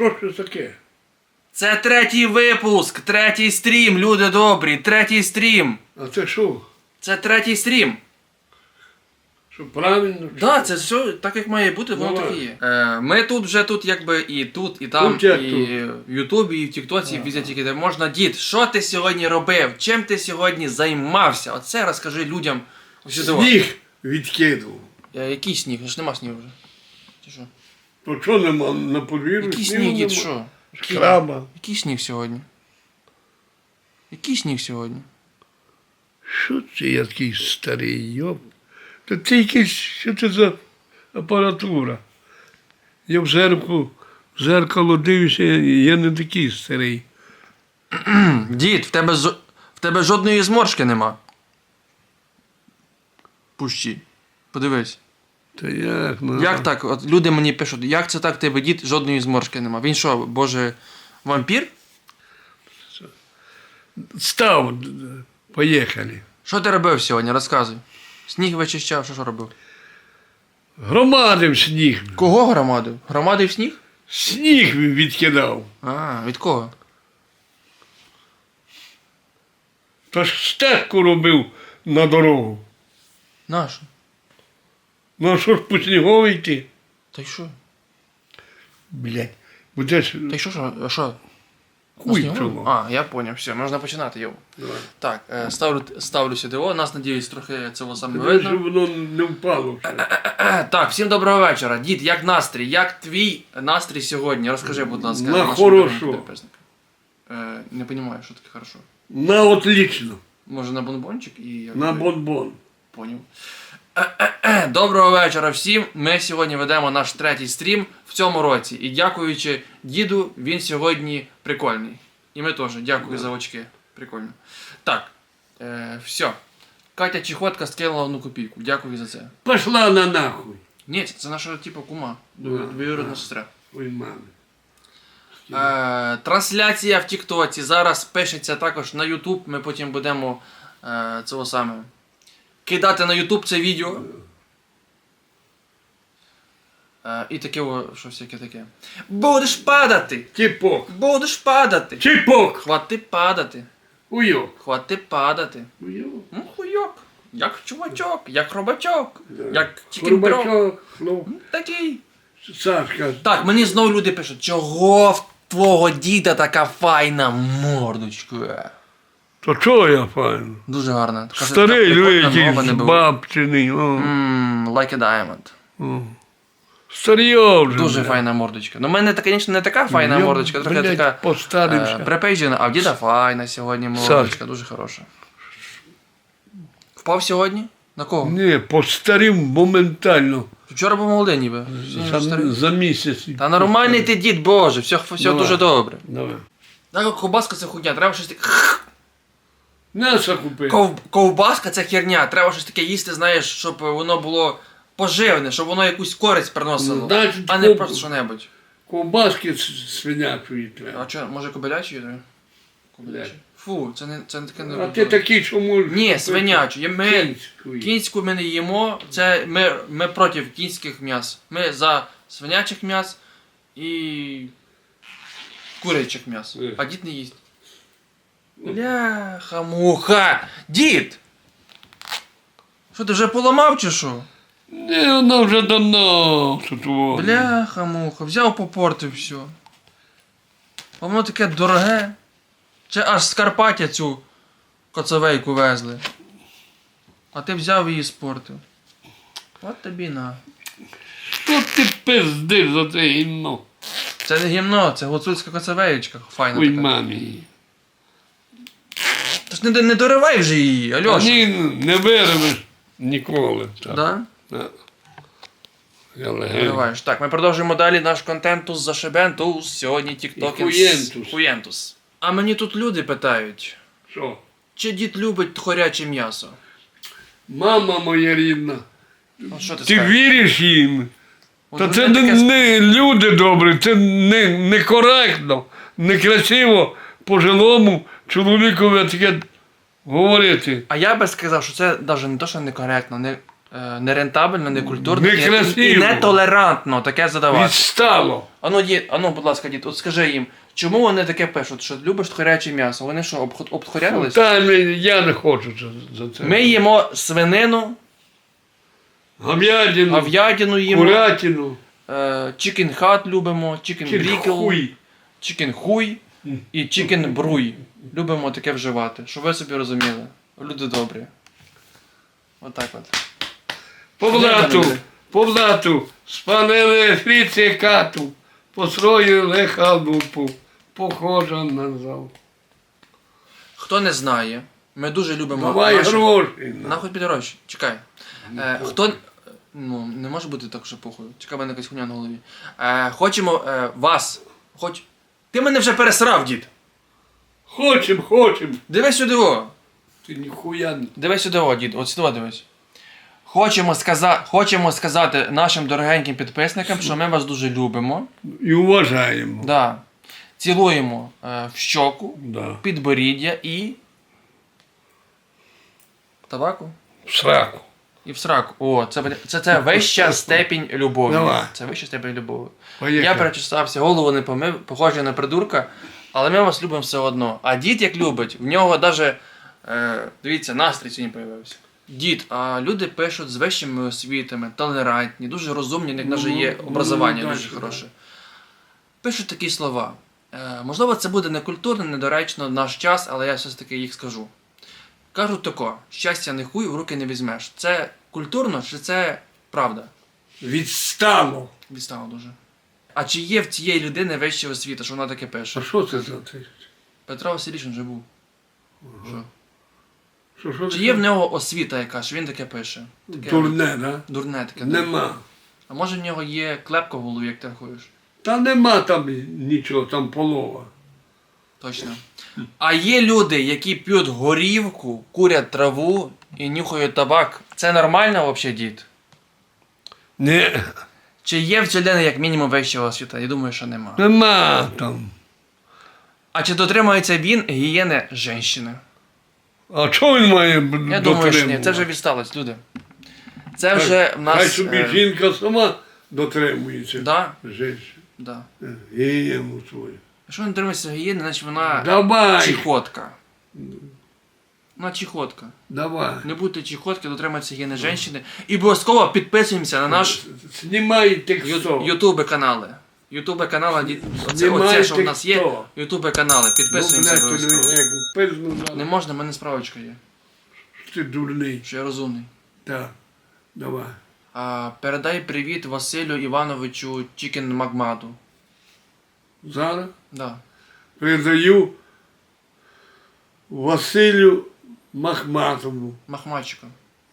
Що це таке? Це третій випуск, третій стрім, люди добрі, третій стрім. А це що? Це третій стрім. Що правильно? Да, це все так, як має бути, воно Давай. так і є. Е, ми тут вже тут, якби і тут, і там, Тут як і в Ютубі, і в Тіктоці, і везде тільки де можна. Дід, що ти сьогодні робив? Чим ти сьогодні займався? Оце розкажи людям. Сніг відкидував. Е, який сніг? ж нема снігу вже. Чи що? То що нема на подвір'ю? Який снігу сніг, дід, нема? що? Який? Краба. Який сніг сьогодні? Який сніг сьогодні? Що це я такий старий, йоп? Та це якийсь, що це за апаратура? Я в зеркало, в зеркало дивлюся, я, я не такий старий. Дід, в тебе, в тебе жодної зморшки нема. Пущі. Подивись. Та як, ну, Як так? От люди мені пишуть, як це так, тебе дід жодної зморшки нема? Він що, боже, вампір? Став, поїхали. Що ти робив сьогодні? Розказуй. Сніг вичищав, що що робив? Громадив сніг. Кого громадив? Громадив сніг? Сніг відкидав. А, від кого? Та ж стежку робив на дорогу. Нашу. Ну а що ж по сніговій йти? Та й що? Блять, будеш Та й що, що? А що? хуй На снігу? чого. А, я поняв, все, можна починати, йоу. Так, е, ставлю, ставлю сюди, о, нас, надіюсь, трохи цього саме Щоб видно. воно не впало. ще. Е, Так, всім доброго вечора. Дід, як настрій? Як твій настрій сьогодні? Розкажи, будь ласка, На нашим хорошо. дорогим підписникам. Е, не розумію, що таке хорошо. На отлично. Може на бонбончик і як На би, бонбон. Поняв. Доброго вечора всім. Ми сьогодні ведемо наш третій стрім в цьому році. І дякуючи діду, він сьогодні прикольний. І ми теж. Дякую за очки. Прикольно. Так, е, все. Катя Чіхотка скинула одну копійку. Дякую за це. Пошла на нахуй. Ні, це наша типу кума. Двоюродна сестра. Ой, мами. Е, трансляція в Тіктоці зараз пишеться також на Ютуб. Ми потім будемо е, цього саме кидати на Ютуб це відео. Е, і таке, о, що всяке таке. Будеш падати! Тіпок. Будеш падати! Чіпок. Хвати падати! Уйок. Хвати падати! Уйок. Ну хуйок! Як чувачок, як робачок, як чікінбро. Горбачок. Ну, Такий. Сашка. Так, мені знову люди пишуть, чого в твого діда така файна мордочка. То чого я файно? Дуже гарно. Така Старий, така прикольна не було. бабчиний. О, Ммм, like a diamond. о. Старьо вже. Дуже файна мордочка. Ну, в мене, звісно, не така файна Я, мордочка, трохи блядь, така постарився. е, припейджена, а в діда файна сьогодні мордочка, дуже хороша. Впав сьогодні? На кого? Ні, постарів моментально. Вчора був молодий ніби. Сьогодні вже За, старий. за місяць. Та нормальний ти дід, боже, все, все Давай. дуже добре. Давай. Так, ковбаска це хуйня, треба щось таке. М'ясо купи. Ков... Ковбаска це херня, треба щось таке їсти, знаєш, щоб воно було поживне, щоб воно якусь користь приносило, Значить, а не ков- просто що-небудь. Ковбаски с- свинячої треба. А що, може кобилячі? є? Кобилячі. Фу, це не це не таке не А ти такий, що можеш. Ні, свинячу. Ми Кінської. кінську ми не їмо, це ми, ми проти кінських м'яс. Ми за свинячих м'яс і курячих м'яс. Е. А дід не їсть. Бляха, муха! Дід! Що ти вже поламав чи що? Ні, вона вже давно тут. Бляха, муха, взяв попортив все. А воно таке дороге. Чи аж з Карпаття цю коцовейку везли. А ти взяв її спортив. От тобі на. Що ти пиздиш за це гімно? Це не гімно, це гуцульська коцовеєчка. Файна Ой, така. мамі. Та ж не, не доривай вже її, Альоша. Ні, не виробиш ніколи. Так. Да? Да. Я. Дориваєш. Так, ми продовжуємо далі наш контентус за Шебентус. Сьогодні тіктокінс. Хуєнтус. Хуєнтус. А мені тут люди питають, Що? чи дід любить хоряче м'ясо? Мама моя рідна. Що ти, Ти скажеш? віриш їм? От Та це не, таке не люди добрі, це не, некоректно, некрасиво пожилому чоловікові таке говорити. А я би сказав, що це навіть не то, що некоректно, не... е, нерентабельно, некультурно і, Некрасиво. і нетолерантно таке задавати. Відстало. Ану, дід, ану, будь ласка, дід, от скажи їм, чому вони таке пишуть, що любиш тхоряче м'ясо? Вони що, обх- обтхорялись? Та ми- я не хочу за, за це. Ми їмо свинину, Говядину, говядину їмо, курятину, е, чікен хат любимо, чікен брікел, хуй. чікен хуй і чікен бруй. Любимо таке вживати, щоб ви собі розуміли. Люди добрі. Отак от. По блату, по блату, спалили фріці кату, построїли халупу, похожа на зал. Хто не знає, ми дуже любимо. Давай наших- гроші. на. Нахуй піде гроші, чекай. Е, хто. Ну, не може бути так, що похуй. Чекай, в мене якась хуйня на голові. Е, хочемо е, вас. Хоч. Ти мене вже пересрав, дід. Хочем, хочем. Дивись сюди о. Ти ніхуя не. Дивись сюди о, дід. От сюди дивись. Хочемо, сказа... Хочемо сказати нашим дорогеньким підписникам, що ми вас дуже любимо. І уважаємо. Да. Цілуємо е, в щоку, Да. підборіддя і. Табаку? В сраку. І в сраку. О, це, буде- це, це вища степінь любові. Давай. Це вища степінь любові. Поїхали. Я перечесався, голову не помив, похожий на придурка, але ми вас любимо все одно. А дід як любить, в нього навіть, е, дивіться, настрій сьогодні появився. Дід, а люди пишуть з вищими освітами, толерантні, дуже розумні, них навіть є Ну, образування ну, дуже хороше. Пишуть такі слова. Е, можливо, це буде некультурно, недоречно в наш час, але я все ж таки їх скажу. Кажуть тако, щастя не хуй в руки не візьмеш. Це культурно чи це правда? Відстало. Відстало дуже. А чи є в цієї людини вища освіта, що вона таке пише? А що це за те? Петро Васильович вже був. Що? Що, що Чи є в нього освіта яка, що він таке пише? Таке Дурне, да? Дурне таке. Нема. А може в нього є клепка в голові, як ти рахуєш? Та нема там нічого, там полова. Точно. А є люди, які п'ють горівку, курять траву і нюхають табак. Це нормально взагалі, дід? Не, Чи є в людини як мінімум вища освіта? Я думаю, що нема. нема там. А чи дотримується він гігієни жінки? А чого він має Я думаю, що ні. Це вже відсталость, люди. Це вже в нас. Хай собі е, жінка сама дотримується. Да, Жінка. да. Гієну свою. Якщо не дотримується гігієни, значить вона Давай, чехотка. Вона чехотка. давай. Не будьте чехотки, дотримуйтеся гігієни жінки. І обов'язково підписуємося на наш Знімай ютубе канали. Ютубе канали, оце, оце, що в нас є, ютубе канали. Ну, Підписуємося обов'язково. Не можна, в мене справочка є, Ти дурний. що я розумний. Так, давай. А, передай привіт Василю Івановичу Чікен Магмаду. Зараз Да. передаю Василю Махматову, Махмачика.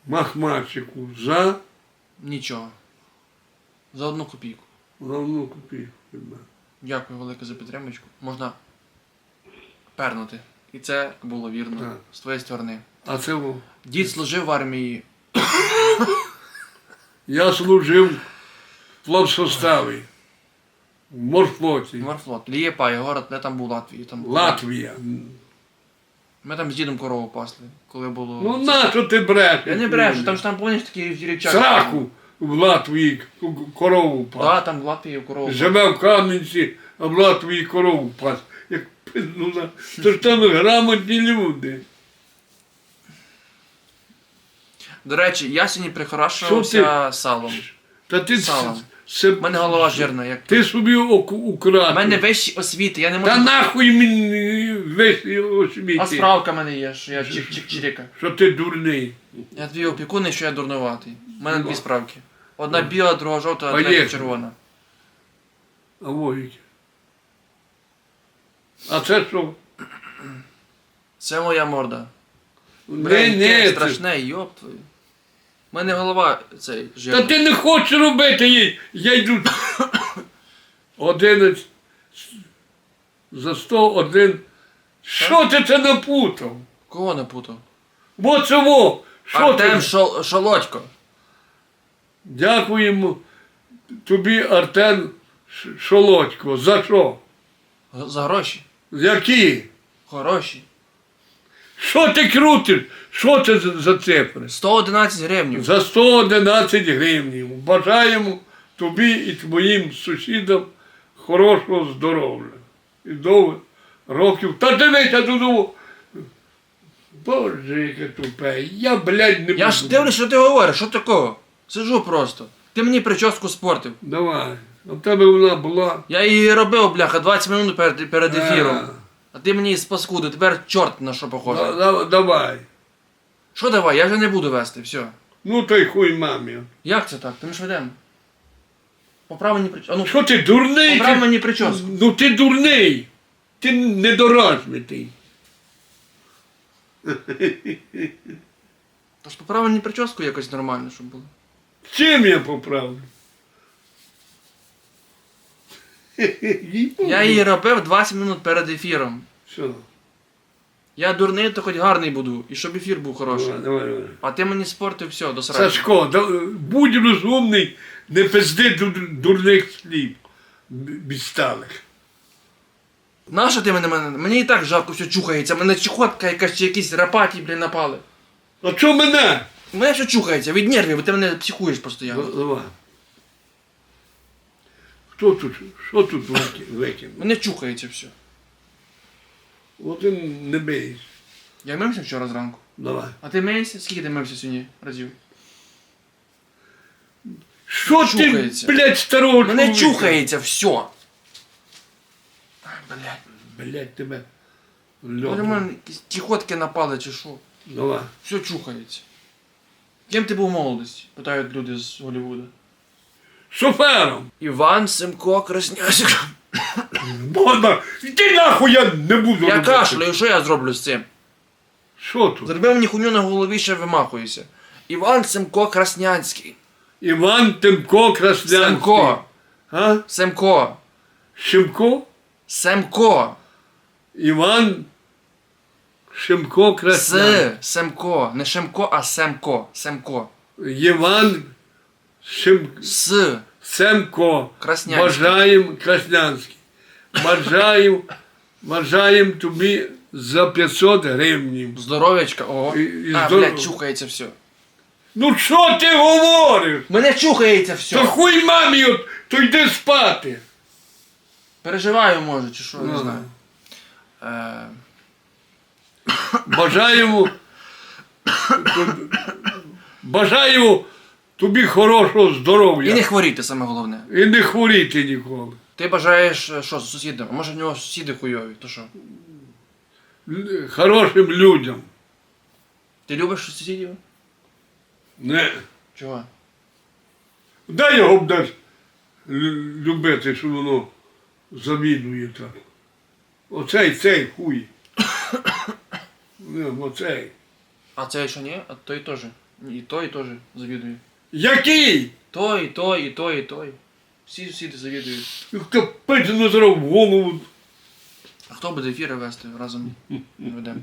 Махматчику за Нічого. За одну копійку. головну копійку. Дякую велике за підтримочку. Можна пернути. І це було вірно Так. з твоєї сторони. А це во. Дід служив в армії. Я служив в плавсоставі, в морфлоті, Морфлот. Лієпай, город, де там був Латвії. Там... Латвія. Ми там з дідом корову пасли, коли було. Ну на що ти брешеш? Я не брешу, там ж там повністю такі річак. Сраку в Латвії корову пас. Так, там в Латвії корову. Живе в Кам'янці, а в Латвії корову пас. Як пизнула. То ж там грамотні люди. До речі, я сьогодні прихорашувався салом. Та ти Салом. У мене голова жирна, як. Ти собі украв. У мене вищі освіти, я не можу. Та нахуй мені весь освіти. А справка в мене є, що я чик-чик-чирика. Що ти дурний. Я твій опікун, і що я дурнуватий. У мене дві справки. Одна біла, друга жовта, а третя червона. А вовік. А це що? Це моя морда. Не, це- страшне, йоп твою. У мене голова цей Та ти не хочеш робити їй. Я йду. Одинадцять. За сто один. Що ти це напутав? Кого не путав? Во це во. Що Артем ти? Шол... Шолодько. Дякуємо тобі, Артем Шолодько. За що? За гроші. Які? Хороші. Що ти крутиш? Що це за, цифри? 111 гривень. За 111 гривень. Бажаємо тобі і твоїм сусідам хорошого здоров'я. І довгих років. Та дивися додому. Боже, яке тупе. Я, блядь, не буду. Я ж дивлюсь, що ти говориш, що такого? Сижу просто. Ти мені прическу спортив. Давай. А в тебе вона була. Я її робив, бляха, 20 минут перед, перед ефіром. А, А ти мені спаскуди, тепер чорт на що похоже. да- да- Давай. Що давай, я вже не буду вести, все. Ну той хуй мамі. Як це так? Ти ми ж ведемо. Поправ мені прическу. А ну, Що ти дурний? поправ Ти- мені прическу. Ну ти дурний. Ти недоразвитий. Тож поправ мені прическу якось нормально, щоб було. Чим я поправлю? Я її робив 20 минут перед ефіром. Що? Я дурний, то хоч гарний буду, і щоб ефір був хороший. Давай, давай, давай. А ти мені спортив все, до сраки. Сашко, да- будь розумний, не пизди дур- дурних слів. б- Відсталих. Нащо ти мене мене? Мені і так жарко все чухається, мене чехотка якась чи якісь рапаті, блін, напали. А що мене? Мене все чухається від нервів, бо ти мене психуєш постійно. Давай. Хто тут? Що тут вики- викинув? Мене чухається все. От і не бейся. Я мився вчора зранку. Давай. А ти мився? Скільки ти мився сьогодні разів? Що ти, Чухається. блядь, старого Мене чоловіка? чухається все. Ай, блядь. Блядь, тебе. Льоду. мене якісь напали чи що? Давай. Все чухається. Ким ти був в молодості? Питають люди з Голлівуда. Шофером. Іван Семко Краснячик. Бона, іди нахуй, я не буду. Я робити. кашляю, що я зроблю з цим? Що тут? Зробив мені хуйню на голові, ще вимахуюся. Іван Семко Краснянський. Іван Тимко Краснянський. Семко. А? Семко. Шимко? Семко. Іван Шимко Краснянський. С. Семко. Не Шемко, а Семко. Семко. Іван Шим... С. Семко. Краснянський. Бажаєм Краснянський. Бажаєм, бажаєм тобі за 500 гривень. Здоров'ячка. Ого. І- і а, здоров- блядь, чухається все. Ну що ти говориш? Мене чухається все. То хуй мамі, от, то йди спати. Переживаю, може, чи що, не Ну. знаю. Е, Бажаємо. Бажаю тобі хорошого здоров'я. і не хворіти, саме головне. І не хворіти ніколи. Ти бажаєш е, що з сусідом? А може в нього сусіди хуйові, то що? Л- Хорошим людям. Ти любиш сусідів? Не. Чого? Дай його будеш лю- любити, що воно завідує так. Оцей цей хуй. Не, оцей. А цей що ні? А той теж. І той теж завідує. Який? Той, той, і той, і той. Всі сусіди завідують. Капець назрав голову. А хто буде ефіри вести разом? Ведемо.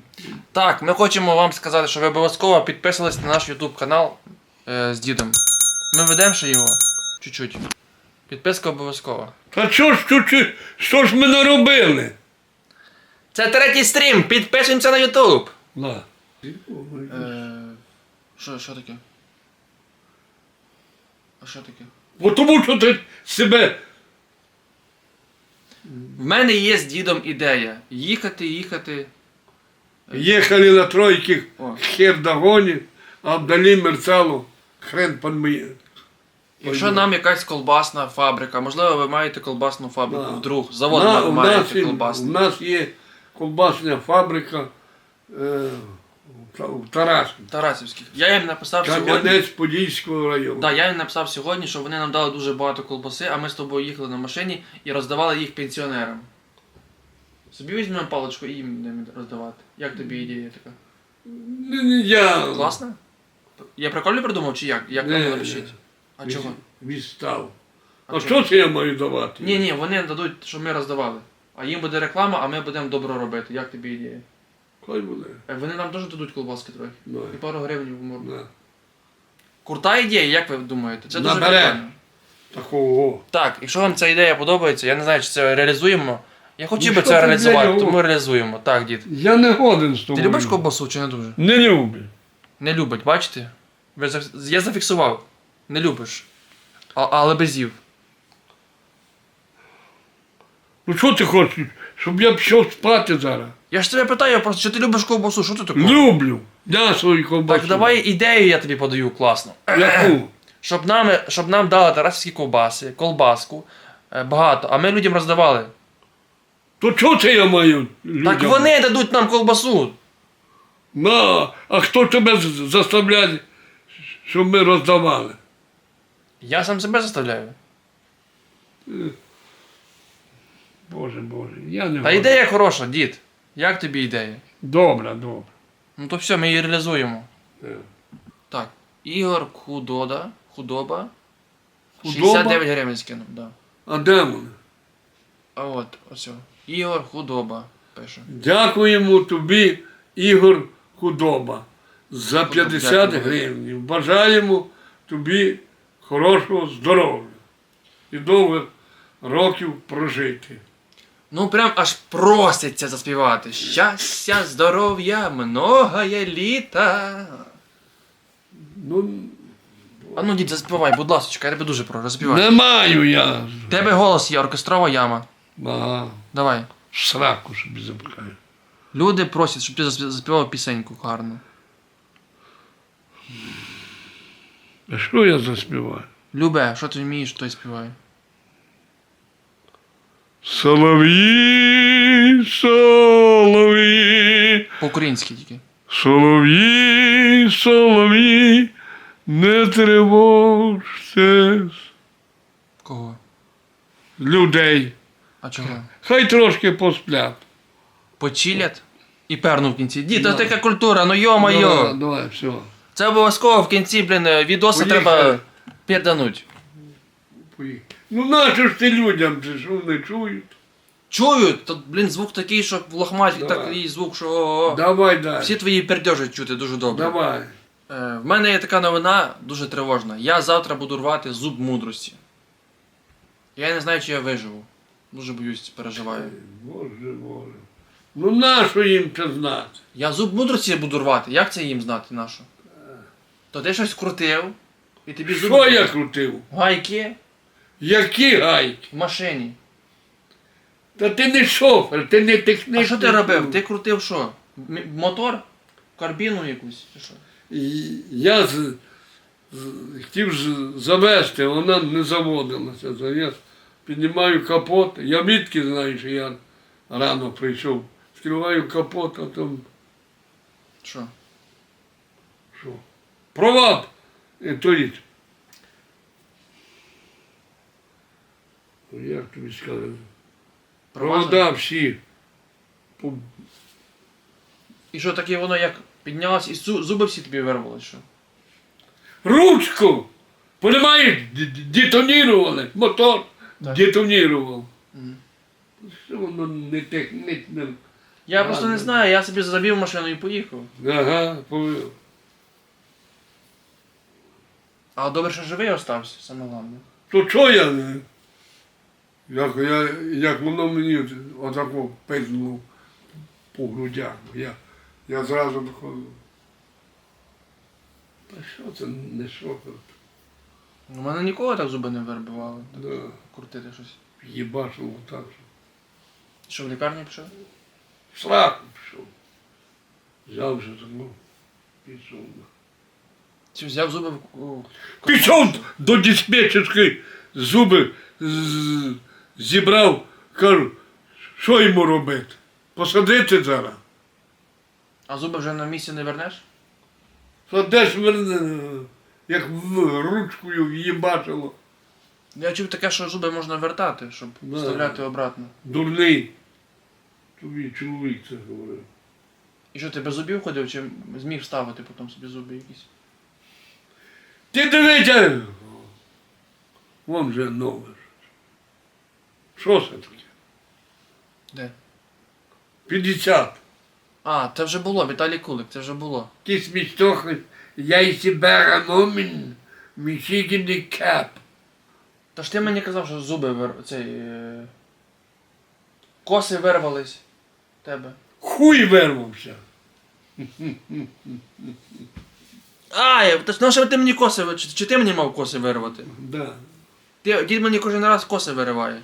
Так, ми хочемо вам сказати, що ви обов'язково підписались на наш YouTube канал е, з дідом. Ми ведемо ще його. Чуть-чуть. Підписка обов'язкова. Та що ж тут, що ж ми наробили? Це третій стрім! Підписуємося на YouTube! На. Е, Що, що таке? А що таке? Бо тому що ти себе В мене є з дідом ідея. Їхати, їхати. їхали на тройки О. хер догоні, а вдалі мерцало хрен подмиє. Якщо нам якась колбасна фабрика, можливо, ви маєте колбасну фабрику, Да. вдруг, завод На- ма- у, нас, маєте є- у колбасний. нас є колбасна фабрика е, в Та- в Тарасівський. Я їм написав сьогодні. Кам'янець-Подільського району. Да, я їм написав сьогодні, що вони нам дали дуже багато колбаси, а ми з тобою їхали на машині і роздавали їх пенсіонерам. Собі візьмемо паличку і їм будемо роздавати. Як тобі ідея така? Не, я Класно? Я прикольно придумав чи як? Як там не. вирішити? А чого? відстав. А А, що це я маю давати? Ні, ні, вони дадуть, щоб ми роздавали. А їм буде реклама, а ми будемо добро робити. Як тобі ідея? Хай буде. Е, Вони нам теж дадуть колбаски трохи. Ну, І пару гривень в морду. на. Крута ідея, як ви думаєте? Це дуже Набере. прикольно. Такого. Так, якщо вам ця ідея подобається, я не знаю, чи це реалізуємо, Я хотів Ну, би що це ти реалізувати, для тому реалізуємо. Так, дід. Я не годен з тобою. Ти любиш ковбасу чи не дуже? Не люблю. Не любить, бачите? Ви заф- Я зафіксував. Не любиш. А, але без їв. Ну що ти хочеш? Щоб я пішов спати зараз? Я ж тебе питаю просто, чи ти любиш ковбасу, що ти таке? Люблю. М'ясо і ковбасу. Так давай ідею я тобі подаю класно. Яку? Щоб нам, щоб нам дали тарасівські ковбаси, колбаску, е, багато, а ми людям роздавали. То чого це я маю? Людям? Так вони дадуть нам колбасу. На, а хто тебе з- заставляє, щоб ми роздавали? Я сам себе заставляю. Боже, Боже, я не Та ідея хороша, дід. Як тобі ідея? Добре, добре. Ну то все, ми її реалізуємо. Е. Так. Ігор Худода. Худоба. Худоба? 69 гривень скинув, да. А де вони? А от, ось. Ігор Худоба пише. Дякуємо тобі, Ігор Худоба, за 50 дякую. гривень. Бажаємо тобі хорошого здоров'я і довгих років прожити. Ну прям аж проситься заспівати. Щастя, здоров'я, многое літа. Ну, А ну, дід, заспівай, будь ласка, я тебе дуже прошу, заспівай. не маю я. В Тебе голос є, оркестрова яма. Ага, Давай. сраку собі запхаю. Люди просять, щоб ти заспів- заспівав пісеньку гарну. А що я заспіваю? Любе, що ти вмієш, то й співай. Солов'ї, солов'ї, По-українськи тільки. солов'ї, солов'ї, не тривожте Кого? людей. А чого? Хай трошки посплять. Почилять і перну в кінці. Дід, то Да. така культура, ну йо-моє. Давай, давай, все. Це обов'язково в кінці, блін, відоси Поїхали. треба пердануть. Поїхали. Ну нащо ж ти людям, це що не чують? Чують, то, блін, звук такий, що в лохматі Давай. такий звук, що. Давай далі. Всі твої пердежі чути дуже добре. Давай. Е, в мене є така новина дуже тривожна. Я завтра буду рвати зуб мудрості. Я не знаю, чи я виживу. Дуже боюсь, переживаю. Боже, Боже. Ну нащо їм це знати? Я зуб мудрості буду рвати. Як це їм знати нашу? То ти щось крутив, і тобі зуб. Що я крутив? Гайки Які гайки? в машині. Та ти не шофер, ти не технічний. А що ти робив? Ти крутив що? М- мотор? Карбіну якусь? Чи що? І Я з, з, хотів з- завести, вона не заводилася. То Я піднімаю капот. Я відки знаю, що я рано прийшов. Відкриваю капот, а там Що? що? Провод! І тоїть. Ну, Як тобі сказати? Провода всі. І що таке воно як піднялось, і зуби всі тобі вирвали, що? Ручку! Понимаєш, детонірували, мотор Так. детонірував. Що воно не технічне. Я просто не знаю, я собі завів машину і поїхав. Ага, повів. А добре, що живий остався, саме головне. То що я? Як, я, як воно мені отако пизнуло по грудях. Я, я зразу виходив. Та що це не шофер? У мене ніколи так зуби не вирбивали. Так, Да. Крутити щось. Їбашило так. що Що в лікарні пішов? В сраку пішов. Взяв вже тому, пішов. Чи взяв зуби в Пішов до диспетчерської, зуби з- зібрав, кажу, що йому робити? Посадити зараз. А зуби вже на місці не вернеш? Ж верне, як в ручкою в'їбачило. Я чув таке, що зуби можна вертати, щоб Да. вставляти обратно. Дурний. Тобі чоловік це говорив. І що ти без зубів ходив, чи зміг вставити потім собі зуби якісь? Ти дивися! Вон же нове. Що це таке? Де? 50. А, це вже було, Віталій Кулик, це вже було. Ті смістохи, я і себе раномін, мічигіний кап. Та ж ти мені казав, що зуби вир... цей. е, Коси вирвались. в Тебе. Хуй вирвався. А, я, та ж, ну, що ти мені коси ви- чи, чи ти мені мав коси вирвати? Да. Ти, дід мені кожен раз коси вириває.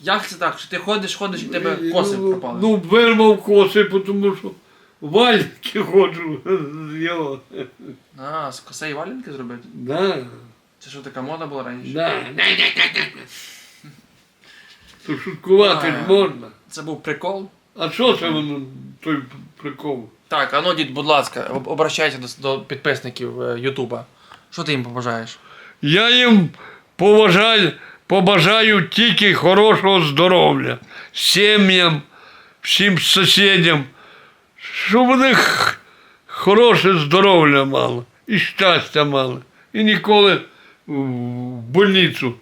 Як це так? Що ти ходиш, ходиш і в тебе коси ну, пропали? Ну, вирвав коси, тому що вальки ходжу з. А, з косей валянки зробити? Да. Це що така мода була раніше? Да. То шуткувати ж А. можна. Це був прикол. А що це воно, той прикол? Так, а ну дід, будь ласка, об- обращайся до, до підписників е, Ютуба. Що ти їм побажаєш? Я їм поважаю, побажаю тільки хорошого здоров'я, сім'ям, всім сусідям, щоб вони х- хороше здоров'я мали і щастя мали. І ніколи в больницю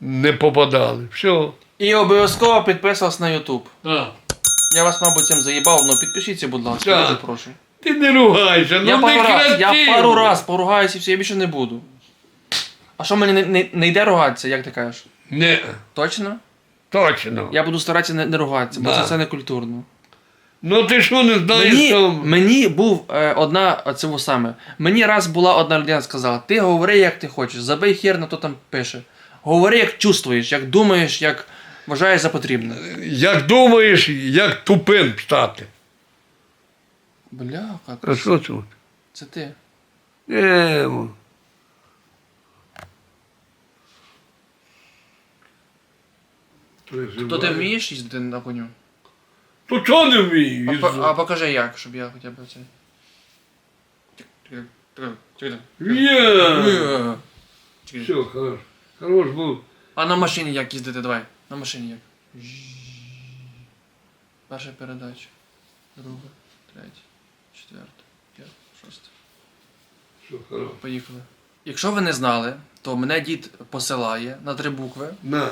не попадали. Все. І обов'язково підписувався на Ютуб. А. Я вас, мабуть, цим заїбав, але підпишіться, будь ласка, Так. дуже прошу. Ти не ругайся, ну я, не пару раз, я пару раз поругаюся і все, я більше не буду. А що мені не, не, не йде ругатися, як ти кажеш? Не, Точно? точно. Я буду старатися не, не ругатися, бо Да. це, це не культурно. Ну ти що не знаєш, Мені, що... мені був е, одна, оце саме. Мені раз була одна людина сказала, ти говори, як ти хочеш, забий хер на то там пише. Говори, як чувствуєш, як думаєш, як вважаєш за потрібне. Як думаєш, як тупим стати. Бляха, А що це? ти. Е, мо. То ти вмієш їздити на коню? То чого не вмію? А, по- а покажи як, щоб я хоча б це. Є. Все, хорош. Хорош був. А на машині як їздити, давай. На машині як. Перша передача. Друга, третя, четверта, п'ята, шоста. Все, хорош. Поїхали. Якщо ви не знали, то мене дід посилає на три букви, На.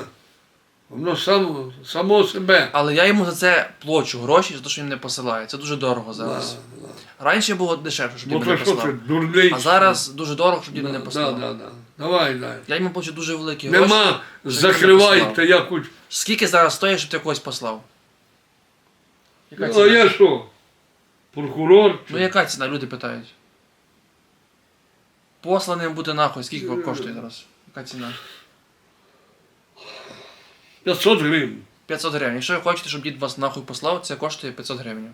Воно само, само себе. але я йому за це плачу гроші, за те, що він мене посилає. Це дуже дорого зараз. Да, да. Раніше було дешевше, щоб Ну дід то мене що ти, посилав. А зараз дуже дорого, щоб дід мене Да, посилав. да, да. Давай, дай. Я йому плачу дуже великі гроші. Нема, щоб закривайте, я. Скільки зараз стоїть, щоб ти когось послав? Яка Ну, а ціна? я що? Прокурор? Ну яка ціна, люди питають. Посланим бути нахуй, скільки коштує зараз? Яка ціна? 500 гривень. 500 гривень. Якщо ви хочете, щоб дід вас нахуй послав, це коштує 500 гривень.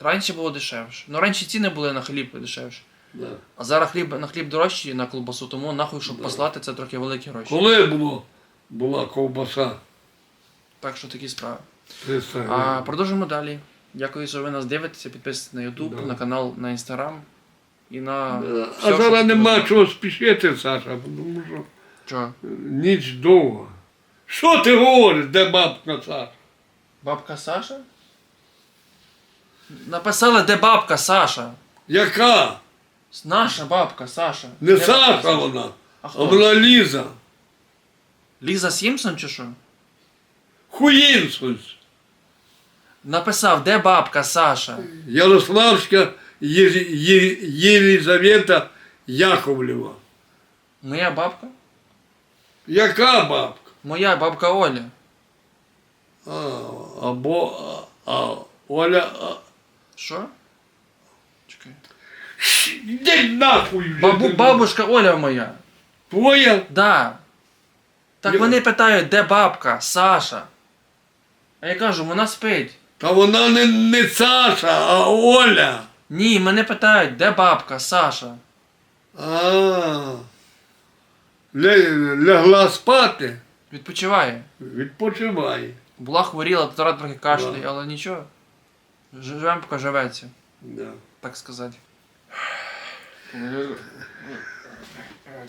Раніше було дешевше. Ну раніше ціни були на хліб дешевше. Да. А зараз хліб на хліб дорожчий на колбасу, тому нахуй, щоб послати, це трохи великі гроші. Коли було, була ковбаса? Так що такі справи. 300 А продовжимо далі. Дякую, що ви нас дивитеся. Підписуйтесь на YouTube, Да. на канал, на Instagram і на. А все, що зараз нема чого спішити, Саша, тому що Чого? ніч довга. Що ти говориш, де бабка Саша? Бабка Саша? Написали, де бабка Саша. Яка? Наша бабка Саша. Не Де бабка Саша вона, А а хто? вона Ліза. Ліза Сімпсон чи що? Хуїнсус. Написав, де бабка Саша? Ярославська Є- Єлізавета Яковлева. Моя бабка? Яка бабка? Моя бабка Оля. А, або а, а, Оля. А, Що? Чекай. Нахуй вже. Бабу, ти. бабушка Оля моя. Твоя? Да. Так Я- вони питають, де бабка, Саша. А я кажу, вона спить. Та вона не, не Саша, а Оля. Ні, мене питають, де бабка, Саша. А. Ле- Лягла спати, Відпочиває. відпочиває. Була хворіла, то зараз трохи кашляє, Да. але нічого. Живемо, поки живеться, Да. так сказати.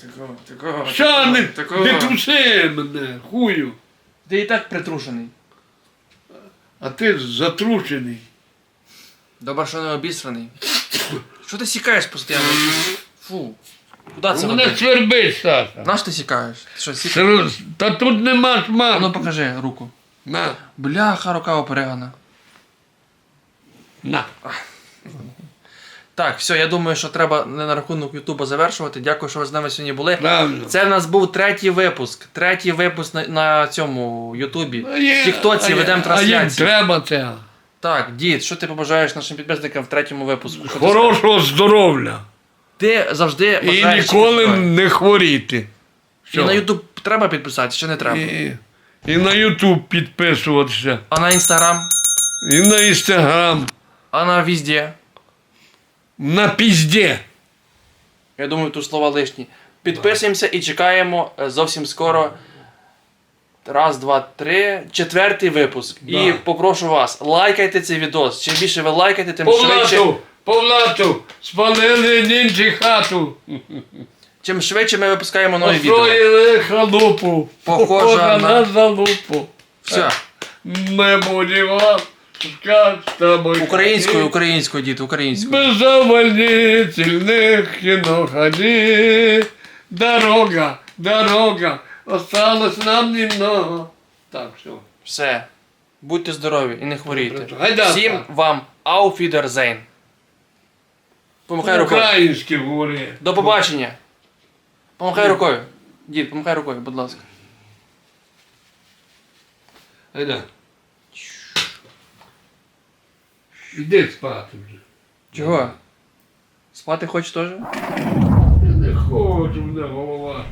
Такого, такого, Ща не, не труси мене, хую. Ти і так притрушений. А ти затручений. Добре, що не обісраний. Що ти сікаєш постійно? Фу. Куди це Мене робиш? свербить, Саша. Наш ти сікаєш? Ти що, сікаєш? Сер- Та тут нема А ну покажи руку. На, Бляха, рука оперегана. на. Так, все, я думаю, що треба не на рахунок Ютуба завершувати. Дякую, що ви з нами сьогодні були. Правильно. Це в нас був третій випуск. Третій випуск на, на цьому Ютубі. В Тіктоці ведемо А їм трансляцію. треба це. Так, дід, що ти побажаєш нашим підписникам в третьому випуску? Що ти Хорошого здоров'я. Ти завжди І бажаєш ніколи не хворіти. І на Ютуб треба підписатися, чи не треба? І, і на Ютуб підписуватися. А на Інстаграм, І на Інстаграм. а на везде. На пізде. Я думаю, тут слова лишні. Підписуємося і чекаємо е, зовсім скоро. Раз, два, три. Четвертий випуск. І попрошу вас, лайкайте цей відос. Чим більше ви лайкаєте, тим швидше. Повлату, повлату, спалили нінчі хату. Чим швидше ми випускаємо нові відео. Построїли халупу. Похожа на- залупу. Все. Ми будемо з тобою. Українською, українською, дід, українською. Беззавольнительных киноходи. Дорога, дорога, осталось нам немного. Так, все. Все. Будьте здорові і не хворійте. Гайда. Всім вам ауфідерзейн. Помахай рукою. Українські говори. До побачення. Помахай рукою. Дід, помахай рукою, будь ласка. Айда. Іди спати вже. Чого? Спати хочеш теж? Я не хочу, мене голова.